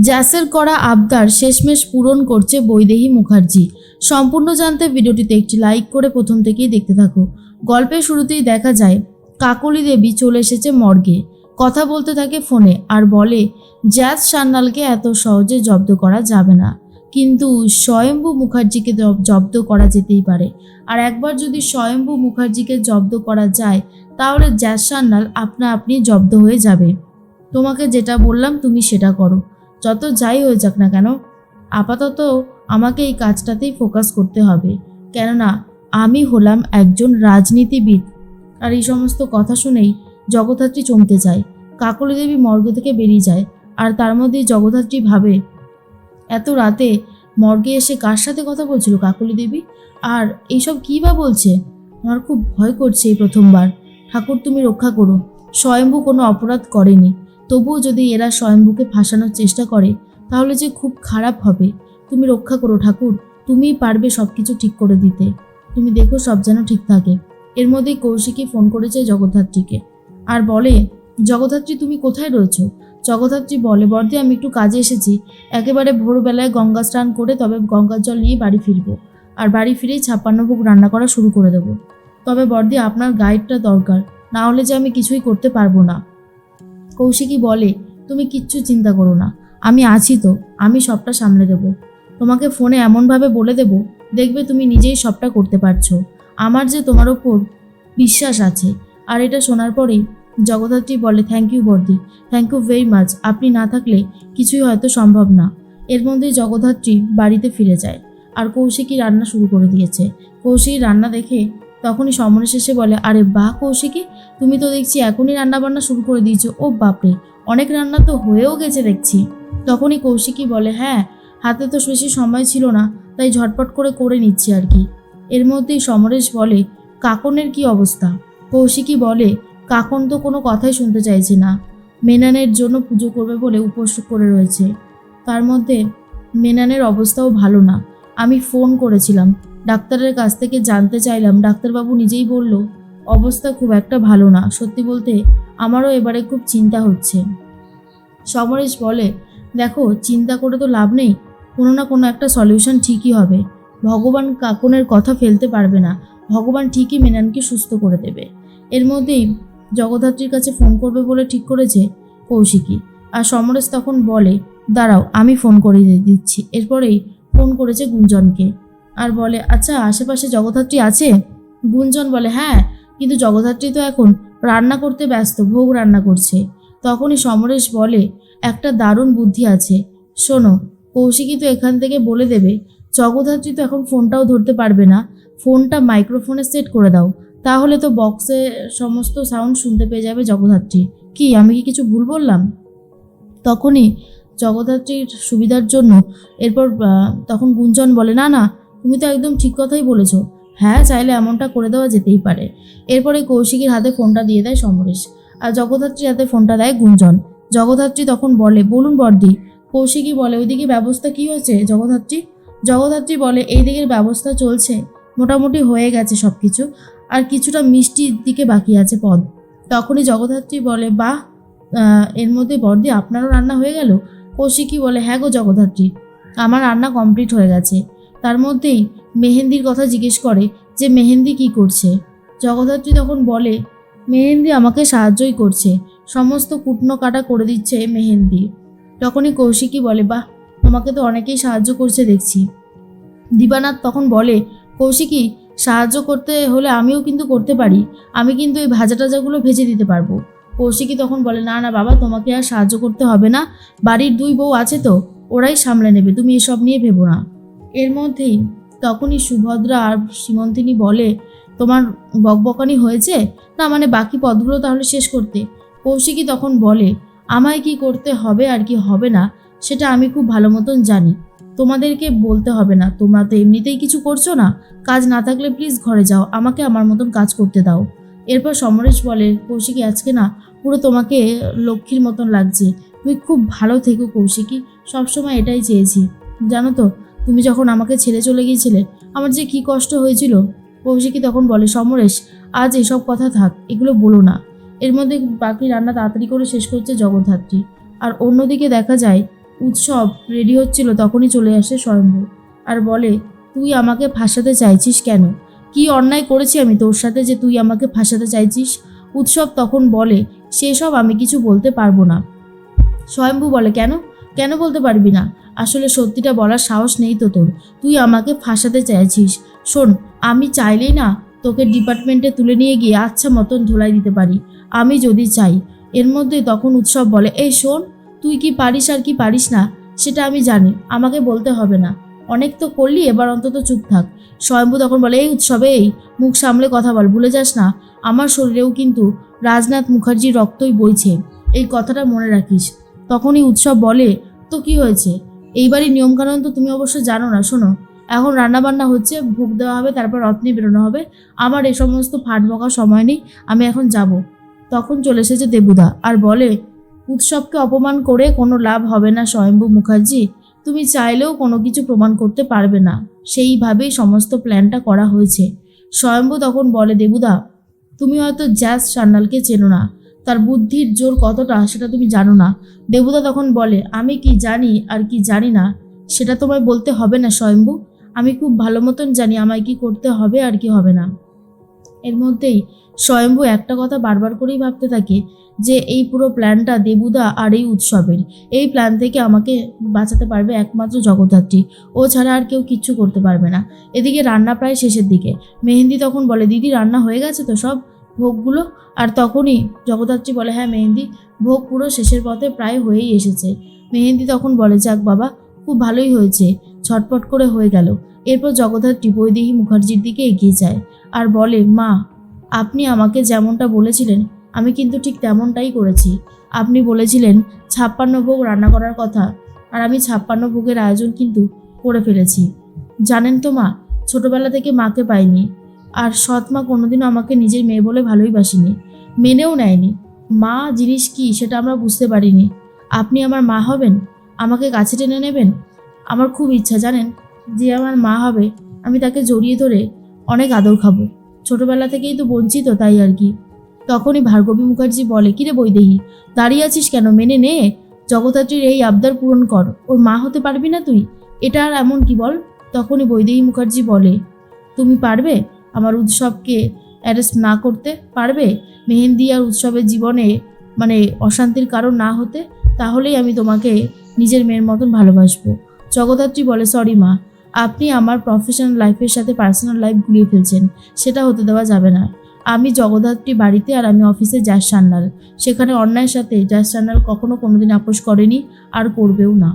জ্যাসের করা আবদার শেষমেশ পূরণ করছে বৈদেহী মুখার্জি। সম্পূর্ণ জানতে ভিডিওটিতে একটি লাইক করে প্রথম থেকেই দেখতে থাকো। গল্পের শুরুতেই দেখা যায়, কাকলি দেবী চলে এসেছে মর্গে। কথা বলতে থাকে ফোনে আর বলে জ্যাজ সান্যালকে এত সহজে জব্দ করা যাবে না। কিন্তু স্বয়ম্ভু মুখার্জিকে জব- জব্দ করা যেতেই পারে। আর একবার যদি স্বয়ম্ভু মুখার্জিকে জব্দ করা যায়, তাহলে জ্যাজ সান্যাল আপনা আপনি জব্দ হয়ে যাবে। তোমাকে যেটা বললাম তুমি সেটা করো। যত যাই হয়ে যাক না কেন, আপাতত আমাকে এই কাজটাতেই ফোকাস করতে হবে। কেননা, আমি হলাম একজন রাজনীতিবিদ। আর এই সমস্ত কথা শুনেই জগদ্ধাত্রী চমকে যায়। কাকলি দেবী মর্গ থেকে বেরিয়ে যায়। আর তার মধ্যেই জগদ্ধাত্রী ভাবে, এত রাতে মর্গে এসে কার সাথে কথা বলছিল কাকলি দেবী আর এইসব কী বা বলছে? আমার খুব ভয় করছে এই প্রথমবার। ঠাকুর, তুমি রক্ষা করো। স্বয়ম্ভু কোনো অপরাধ করেনি। তবুও যদি এরা স্বয়ম্ভুকে ফাঁসানোর চেষ্টা করে, তাহলে যে খুব খারাপ হবে। তুমি রক্ষা করো ঠাকুর, তুমিই পারবে সব কিছু ঠিক করে দিতে। তুমি দেখো সব যেন ঠিক থাকে। এর মধ্যেই কৌশিকী ফোন করেছে জগদ্ধাত্রীকে। আর বলে, জগদ্ধাত্রী, তুমি কোথায় রয়েছো? জগদ্ধাত্রী বলে, বর্দি, আমি একটু কাজে এসেছি। একেবারে ভোরবেলায় গঙ্গা স্নান করে তবে গঙ্গার জল নিয়ে বাড়ি ফিরবো। আর বাড়ি ফিরেই ছাপ্পান্ন ভোগ রান্না করা শুরু করে দেবো। তবে বর্দি, আপনার গাইডটা দরকার। না হলে যে আমি কিছুই করতে পারব না। কৌশিকী বলে, তুমি কিচ্ছু চিন্তা করো না, আমি আছি তো, আমি সবটা সামলে দেব। তোমাকে ফোনে এমনভাবে বলে দেব, দেখবে তুমি নিজেই সবটা করতে পারছ। আমার যে তোমার ওপর বিশ্বাস আছে। আর এটা শোনার পরেই জগদ্ধাত্রী বলে থ্যাংক ইউ বর্দি থ্যাংক ইউ ভেরি মাচ আপনি না থাকলে কিছুই হয়তো সম্ভব না। এর মধ্যেই জগদ্ধাত্রী বাড়িতে ফিরে যায়। আর কৌশিকী রান্না শুরু করে দিয়েছে। কৌশিকী রান্না দেখে তখনই সমরেশ এসে বলে, আরে বাহ কৌশিকী, তুমি তো দেখছি এখনই রান্না বান্না শুরু করে দিয়েছ। ও বাপরে, অনেক রান্না তো হয়েও গেছে দেখছি। তখনই কৌশিকী বলে হ্যাঁ হাতে তো বেশি সময় ছিল না, তাই ঝটপট করে করে নিচ্ছি আর কি। এর মধ্যেই সমরেশ বলে, কাকনের কি অবস্থা? কৌশিকী বলে, কাকন তো কোনো কথাই শুনতে চাইছে না। মেনানের জন্য পুজো করবে বলে উপোস করে রয়েছে। তার মধ্যে মেনানের অবস্থাও ভালো না। আমি ফোন করেছিলাম। ডাক্তারের কাছ থেকে জানতে চাইলাম। ডাক্তারবাবু নিজেই বলল, অবস্থা খুব একটা ভালো না। সত্যি বলতে আমারও এবারে খুব চিন্তা হচ্ছে। সমরেশ বলে, দেখো, চিন্তা করে তো লাভ নেই। কোনো না কোনো একটা সলিউশন ঠিকই হবে। ভগবান কাকনের কথা ফেলতে পারবে না। ভগবান ঠিকই মেনানকে সুস্থ করে দেবে। এর মধ্যেই জগদ্ধাত্রীর কাছে ফোন করবে বলে ঠিক করেছে কৌশিকী। আর সমরেশ তখন বলে, দাঁড়াও, আমি ফোন করে দিচ্ছি। এরপরেই ফোন করেছে গুঞ্জনকে আর বলে আচ্ছা আশেপাশে জগদ্ধাত্রী আছে? গুঞ্জন বলে হ্যাঁ কিন্তু জগদ্ধাত্রী তো এখন রান্না করতে ব্যস্ত, ভোগ রান্না করছে। তখনই সমরেশ বলে, একটা দারুণ বুদ্ধি আছে। শোনো, কৌশিকী তো এখান থেকে বলে দেবে, জগদ্ধাত্রী তো এখন ফোনটাও ধরতে পারবে না। ফোনটা মাইক্রোফোনে সেট করে দাও, তাহলে তো বক্সে সমস্ত সাউন্ড শুনতে পেয়ে যাবে জগদ্ধাত্রী। কি, আমি কি কিছু ভুল বললাম? তখনই জগদ্ধাত্রীর সুবিধার জন্য। এরপর তখন গুঞ্জন বলে, না না, তুমি তো একদম ঠিক কথাই বলেছ। হ্যাঁ চাইলে এমনটা করে দেওয়া যেতেই পারে। এরপরে কৌশিকীর হাতে ফোনটা দিয়ে দেয় সমরেশ। আর জগদ্ধাত্রীর হাতে ফোনটা দেয় গুঞ্জন। জগদ্ধাত্রী তখন বলে, বলুন বর্দি। কৌশিকী বলে, ওইদিকে ব্যবস্থা কি হয়েছে জগদ্ধাত্রী? জগদ্ধাত্রী বলে, এই দিকের ব্যবস্থা চলছে। মোটামুটি হয়ে গেছে সব কিছু আর কিছুটা মিষ্টির দিকে বাকি আছে পদ। তখনই জগদ্ধাত্রী বলে, বাহ এর মধ্যে বর্দি, আপনারও রান্না হয়ে গেল? কৌশিকী বলে হ্যাঁ গো জগদ্ধাত্রী, আমার রান্না কমপ্লিট হয়ে গেছে। তার মধ্যেই মেহেন্দির কথা জিজ্ঞেস করে যে, মেহেন্দি কি করছে? জগদ্ধাত্রী তখন বলে, মেহেন্দি আমাকে সাহায্যই করছে। সমস্ত কুটনো কাটা করে দিচ্ছে মেহেন্দি। তখনই কৌশিকী বলে, বাহ, তোমাকে তো অনেকেই সাহায্য করছে দেখছি। দিবানাথ তখন বলে কৌশিকী সাহায্য করতে হলে আমিও কিন্তু করতে পারি। আমি কিন্তু এই ভাজা টাজাগুলো ভেজে দিতে পারব। কৌশিকী তখন বলে, না না, বাবা, তোমাকে আর সাহায্য করতে হবে না। বাড়ির দুই বউ আছে তো, ওরাই সামলে নেবে, তুমি এসব নিয়ে ভেবো না। এর মধ্যেই তখনই সুভদ্রা আর সীমন্তিনী বলে, তোমার বকবকানি হয়েছে? না মানে বাকি পদগুলো তাহলে শেষ করতে। কৌশিকী তখন বলে, আমায় কি করতে হবে আর কি হবে না, সেটা আমি খুব ভালো মতন জানি। তোমাদেরকে বলতে হবে না, তোমরা তো এমনিতেই কিছু করছ না। কাজ না থাকলে প্লিজ ঘরে যাও, আমাকে আমার মতন কাজ করতে দাও। এরপর সমরেশ বলে, কৌশিকী, আজকে না পুরো তোমাকে লক্ষ্মীর মতন লাগছে। তুমি খুব ভালো থেকো কৌশিকী, সবসময় এটাই চেয়েছি। জানো তো, তুমি যখন আমাকে ছেড়ে চলে গিয়েছিলে, আমার যে কী কষ্ট হয়েছিল? কৌশিকী তখন বলে, সমরেশ, আজ এসব কথা থাক, এগুলো বলো না। এর মধ্যে বাকি রান্না তাড়াতাড়ি করে শেষ করছে জগদ্ধাত্রী। আর অন্যদিকে দেখা যায়, উৎসব রেডি হচ্ছিল, তখনই চলে আসে স্বয়ম্ভু। আর বলে, তুই আমাকে ফাঁসাতে চাইছিস কেন? কি অন্যায় করেছি আমি তোর সাথে যে তুই আমাকে ফাঁসাতে চাইছিস? উৎসব তখন বলে সেসব আমি কিছু বলতে পারব না। স্বয়ম্ভু বলে, কেন? কেন বলতে পারবি না? আসলে সত্যিটা বলার সাহস নেই তো তোর। তুই আমাকে ফাঁসাতে চাইছিস। শোন, আমি চাইলেই না তোকে ডিপার্টমেন্টে তুলে নিয়ে গিয়ে আচ্ছা মতন ধুলাই দিতে পারি। আমি যদি চাই। এর মধ্যে তখন উৎসব বলে, এই শোন, তুই কি পারিস আর কি পারিস না? সেটা আমি জানি। আমাকে বলতে হবে না। অনেক তো করলি, এবার অন্তত চুপ থাক। স্বয়ম্ভু তখন বলে, এই উৎসবে, এই মুখ সামলে কথা বল, ভুলে যাস না। আমার শরীরেও কিন্তু রাজনাথ মুখার্জির রক্তই বইছে, এই কথাটা মনে রাখিস। তখনই উৎসব বলে, তো কি হয়েছে? এইবারই নিয়মকানুন তো তুমি অবশ্য জানো না, শোনো। এখন রান্না বান্না হচ্ছে, ভোগ দেওয়া হবে, তারপর রত্নে বেরোনো হবে। আমার এ সমস্ত ফাট বকার সময় নেই, আমি এখন যাব। তখন চলে এসেছে দেবুদা আর বলে, উৎসবকে অপমান করে কোনো লাভ হবে না, স্বয়ম্ভু মুখার্জি। তুমি চাইলেও কোনো কিছু প্রমাণ করতে পারবে না। সেইভাবেই সমস্ত প্ল্যানটা করা হয়েছে। স্বয়ম্ভু তখন বলে, দেবুদা, তুমি হয়তো জ্যাস সান্যালকে চেনো না। তার বুদ্ধির জোর কতটা সেটা তুমি জানো না। দেবুদা তখন বলে, আমি কি জানি আর কি জানি না, সেটা তোমায় বলতে হবে না স্বয়ম্ভু। আমি খুব ভালো মতন জানি আমায় কি করতে হবে আর কি হবে না। এর মধ্যেই স্বয়ম্ভু একটা কথা বারবার করেই ভাবতে থাকে যে এই পুরো প্ল্যানটা দেবুদা আর এই উৎসবের। এই প্ল্যান থেকে আমাকে বাঁচাতে পারবে একমাত্র জগদ্ধাত্রী। ও ছাড়া আর কেউ কিচ্ছু করতে পারবে না। এদিকে রান্না প্রায় শেষের দিকে। মেহেন্দি তখন বলে, দিদি, রান্না হয়ে গেছে তো সব ভোগগুলো? আর তখনই জগদ্ধাত্রী বলে হ্যাঁ মেহেন্দি, ভোগ পুরো শেষের পথে প্রায় হয়েই এসেছে। মেহেন্দি তখন বলে, যাক বাবা, খুব ভালোই হয়েছে। ছটপট করে হয়ে গেল। এরপর জগদ্ধাত্রী বৈদেহী মুখার্জির দিকে এগিয়ে যায় আর বলে, মা, আপনি আমাকে যেমনটা বলেছিলেন, আমি কিন্তু ঠিক তেমনটাই করেছি। আপনি বলেছিলেন ছাপ্পান্ন ভোগ রান্না করার কথা, আর আমি ছাপ্পান্ন ভোগের আয়োজন কিন্তু করে ফেলেছি। জানেন তো মা, ছোটবেলা থেকে মাকে পাইনি, আর সৎ মা কোনোদিনও আমাকে নিজের মেয়ে বলে ভালোই বাসিনি, মেনেও নেয়নি। মা, জিনিস কি সেটা আমরা বুঝতে পারিনি। আপনি আমার মা হবেন? আমাকে কাছে টেনে নেবেন? আমার খুব ইচ্ছা, জানেন? যে আমার মা হবে, আমি তাকে জড়িয়ে ধরে অনেক আদর খাব। ছোটবেলা থেকেই তো বঞ্চিত তাই আর কি। তখনই ভার্গবী মুখার্জি বলে, কিরে বৈদেহী, দাঁড়িয়ে আছিস কেন? মেনে নে। জগদ্ধাত্রীর এই আবদার পূরণ কর। ওর মা হতে পারবি না তুই। এটা আর এমন কি বল? তখনই বৈদেহী মুখার্জি বলে, তুমি পারবে আমার উৎসবকে অ্যারেস্ট না করতে? পারবে? মেহেন্দি আর উৎসবের জীবনে মানে অশান্তির কারণ না হতে? তাহলেই আমি তোমাকে নিজের মেয়ের মতন ভালোবাসবো। জগদ্ধাত্রী বলে সরি মা, আপনি আমার প্রফেশনাল লাইফের সাথে পার্সোনাল লাইফ গুলিয়ে ফেলছেন। সেটা হতে দেওয়া যাবে না। আমি জগদ্ধাত্রী বাড়িতে আর আমি অফিসে জাস সান্নাল সেখানে অন্যায়ের সাথে জাস সান্নাল কখনো কোনোদিন আপোষ করেনি আর করবেও না।